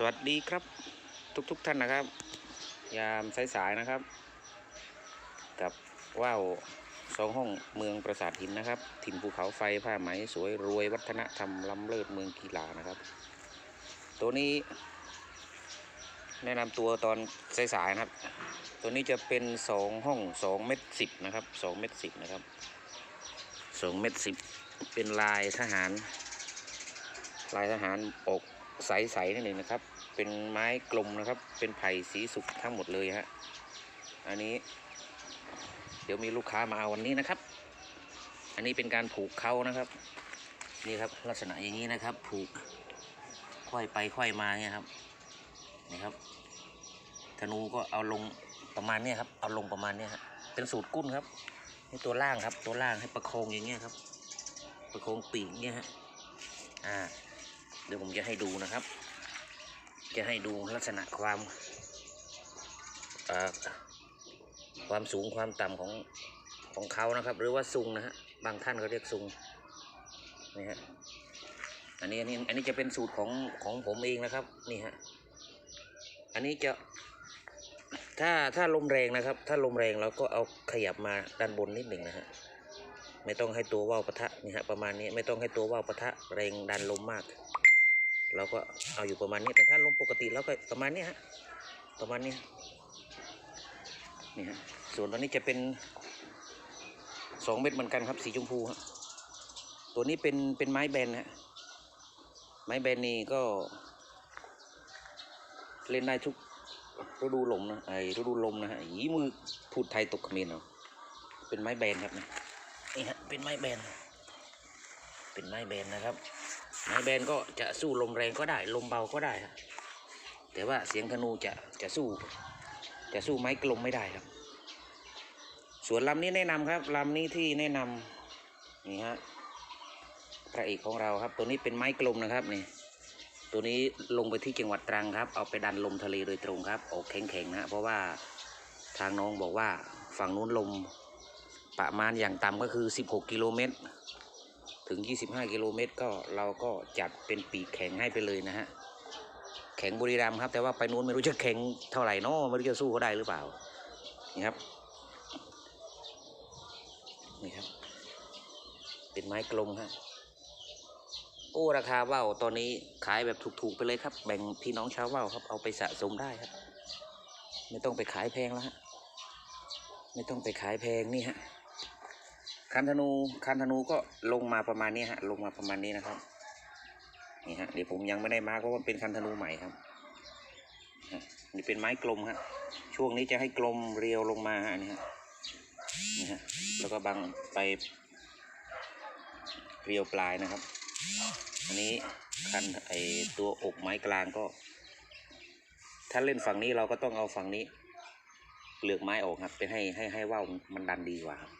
สวัสดีครับทุกๆทท่านนะครับ ยามสายๆนะครับ กับว่าวสองห้องเมืองปราสาทหินนะครับ ถิ่นภูเขาไฟผ้าไหมสวยรวยวัฒนธรรมล้ำเลิศเมืองกีฬานะครับ ตัวนี้ แนะนำตัวตอนสายๆนะครับ ตัวนี้จะเป็นสองห้องสองเมตรสิบนะครับสองเมตรสิบนะครับสองเมตรสิบเป็นลายทหาร ลายทหารปก ใสๆนั่นเองนะครับ เป็นไม้กลมนะครับ เป็นไผ่สีสุกทั้งหมดเลยฮะ อันนี้ เดี๋ยวมีลูกค้ามาเอาวันนี้นะครับ อันนี้เป็นการผูกเขานะครับ นี่ครับลักษณะอย่างนี้นะครับ ผูกค่อยไปค่อยมาเนี่ยครับ นี่ครับ ธนูก็เอาลงประมาณนี้ครับ เอาลงประมาณนี้ครับเป็นสูตรกุ้นครับนี่ตัวล่างครับ ตัวล่างให้ประคองอย่างเงี้ยครับ ประคองปีกเงี้ยฮะ อ่า เดี๋ยวผมจะให้ดูนะครับ จะให้ดูลักษณะความความสูงความต่ำของของเขานะครับ หรือว่าซุงนะฮะบางท่านก็เรียกซุงนี่ฮะอันนี้อันนี้อันนี้จะเป็นสูตรของของผมเองนะครับนี่ฮะอันนี้จะถ้าถ้าลมแรงนะครับ ถ้าลมแรงเราก็เอาขยับมาด้านบนนิดหนึ่งนะฮะไม่ต้องให้ตัวว่าวปะทะนี่ฮะประมาณนี้ไม่ต้องให้ตัวว่าวปะทะแรงดันลมมาก เราก็เอาอยู่ประมาณนี้ แต่ถ้าลมปกติเราก็ประมาณนี้ฮะ ประมาณนี้ นี่ฮะ ส่วนตัวนี้จะเป็นสองเม็ดเหมือนกันครับ สีชมพูฮะ ตัวนี้เป็นเป็นไม้แบนฮะ ไม้แบนนี่ก็ เล่นได้ทุกฤดูลมนะ ไอ้ฤดูลมนะฮะยีมือพูดไทยตกเขมรเอาเป็นไม้แบนครับนะนี่ฮะ เป็นไม้แบน เป็นไม้แบนนะครับ ไม้แบนก็จะสู้ลมแรงก็ได้ ลมเบาก็ได้ครับแต่ว่าเสียงธนูจะจะสู้ จะสู้ไม้กลมไม่ได้ครับ ส่วนลำนี้แนะนำครับลำนี้ที่แนะนำนี่ฮะพระเอกของเราครับ ตัวนี้เป็นไม้กลมนะครับนี่ตัวนี้ลงไปที่จังหวัดตรังครับ เอาไปดันลมทะเลโดยตรงครับ ออกแข็งๆนะฮะเพราะว่าทางน้องบอกว่าฝั่งนู้นลมประมาณอย่างต่ำก็คือ 16 กิโลเมตร ถึง 25 กิโลเมตรก็เราก็จัดเป็นปีกแข็งให้ไปเลยนะฮะ แข็งบุรีรัมย์ครับ แต่ว่าไปนู้นไม่รู้จะแข็งเท่าไหร่นาะไม่รู้จะสู้เขาได้หรือเปล่า นี่ครับ นี่ครับ เป็นไม้กลมฮะ โอ้ราคาว่าวตอนนี้ขายแบบถูกๆไปเลยครับ แบ่งพี่น้องชาวว่าวครับ เอาไปสะสมได้ครับ ไม่ต้องไปขายแพงแล้วฮะ ไม่ต้องไปขายแพงนี่ฮะ คันธนูคันธนูก็ลงมาประมาณนี้ฮะ ลงมาประมาณนี้นะครับ นี่ฮะเดี๋ยวผมยังไม่ได้มาเพราะว่าเป็นคันธนูใหม่ครับนี่เป็นไม้กลมฮะ ช่วงนี้จะให้กลมเรียวลงมาฮะนี่ฮะนี่ฮะ แล้วก็บังไปเรียวปลายนะครับ อันนี้คันไอตัวอกไม้กลางก็ ถ้าเล่นฝั่งนี้เราก็ต้องเอาฝั่งนี้เปลือกไม้ออกครับเป็นให้ให้ให้ว่าวมันดันดีกว่าครับ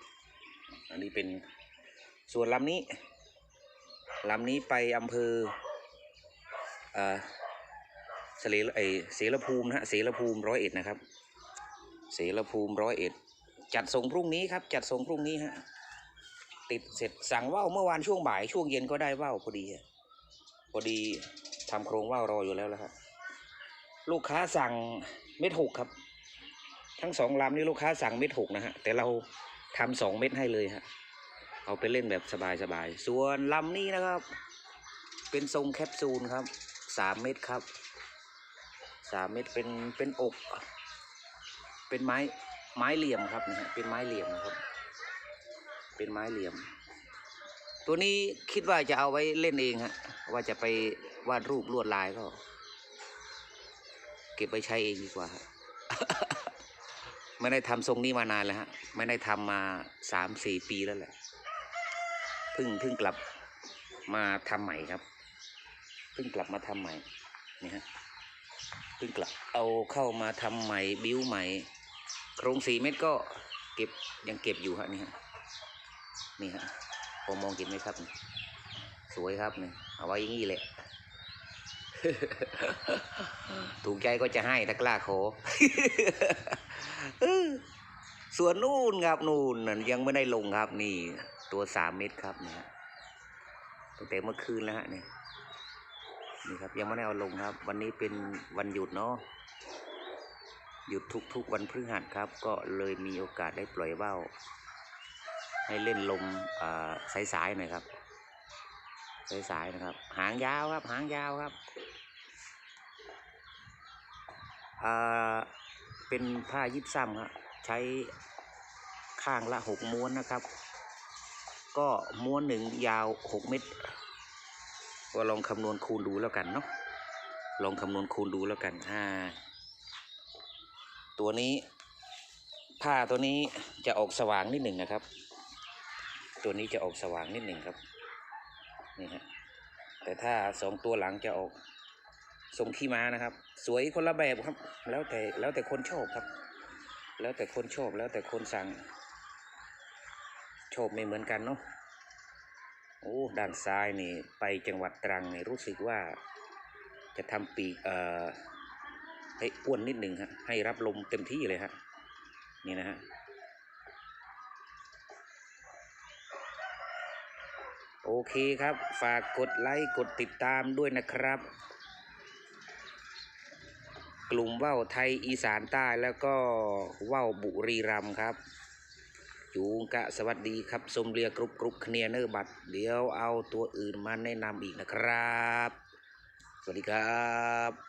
อันนี้เป็นส่วนลำนี้ลำนี้ไปอำเภอเออเสลไอเสรภูมินะฮะเสรภูมิร้อยเอ็ดนะครับ เสรภูมิร้อยเอ็ดจัดส่งพรุ่งนี้ครับ จัดส่งพรุ่งนี้ฮะติดเสร็จสั่งว่าวเมื่อวานช่วงบ่ายช่วงเย็นก็ได้ว่าวพอดีอะพอดีทำโครงว่าวรออยู่แล้วแล้วครับลูกค้าสั่งเม็ดหกครับ ทั้งสองลำนี่ลูกค้าสั่งเม็ดหกนะฮะแต่เรา ทำสองเม็ดให้เลยฮะ เอาไปเล่นแบบสบายๆ ส่วนลำนี้นะครับ เป็นทรงแคปซูลครับสามเม็ดครับสามเม็ดเป็นเป็นอก เป็นไม้ไม้เหลี่ยมครับนะฮะเป็นไม้เหลี่ยมนะครับ เป็นไม้เหลี่ยม ตัวนี้คิดว่าจะเอาไว้เล่นเองฮะว่าจะไปวาดรูปลวดลายก็ เก็บไปใช้เองดีกว่าฮะ ไม่ได้ทำทรงนี้มานานแล้วฮะไม่ได้ทำมาสามสี่ปีแล้วแหละเพิ่งเพิ่งกลับมาทำใหม่ครับเพิ่งกลับมาทำใหม่นี่ฮะเพิ่งกลับเอาเข้ามาทำใหม่บิ้วใหม่โครงสี่เม็ดก็เก็บยังเก็บอยู่ฮะนี่ฮะนี่ฮะพอมองเห็นไหมครับ สวยครับนี่เอาไว้อย่างนี้แหละถูกใจก็จะให้ถ้ากล้าขอ ส่วนนู่นครับนู่นยังไม่ได้ลงครับนี่ ตัวสามเม็ดครับนี่ยฮะตั้งแต่เมื่อคืนแล้วฮะเนี่ยนี่ครับ ยังไม่ได้เอาลงครับ วันนี้เป็นวันหยุดเนาะหยุดทุกๆวันพฤหัสครับ ก็เลยมีโอกาสได้ปล่อยว่าวให้เล่นลมสายๆหน่อยครับสายๆนะครับ หางยาวครับ หางยาวครับอ่า เป็นผ้ายิบซ้ำครับใช้ข้างละหกม้วนนะครับ ก็ม้วนหนึ่งยาวหกเมตร ก็ลองคำนวณคูณดูแล้วกันเนาะลองคำนวณคูณดูแล้วกันอ่าตัวนี้ผ้าตัวนี้จะออกสว่างนิดหนึ่งนะครับ ตัวนี้จะออกสว่างนิดหนึ่งครับนี่ฮะแต่ถ้าสองตัวหลังจะออก ทรงขี้ม้านะครับ สวยคนละแบบครับ แล้วแต่แล้วแต่คนชอบครับ แล้วแต่คนชอบแล้วแต่คนสั่งชอบไม่เหมือนกันเนาะโอ้ด้านซ้ายนี่ไปจังหวัดตรังนี่รู้สึกว่าจะทำปีกเอ่อให้อ้วนนิดหนึ่งฮะให้รับลมเต็มที่เลยฮะนี่นะฮะโอเคครับ ฝากกดไลค์ กดติดตามด้วยนะครับ กลุ่มว่าวไทยอีสานใต้แล้วก็ว่าวบุรีรัมย์ครับจูงกะสวัสดีครับสมเรียกรุบกรุบเคเนียเนอร์บัตรเดี๋ยวเอาตัวอื่นมาแนะนำอีกนะครับ สวัสดีครับ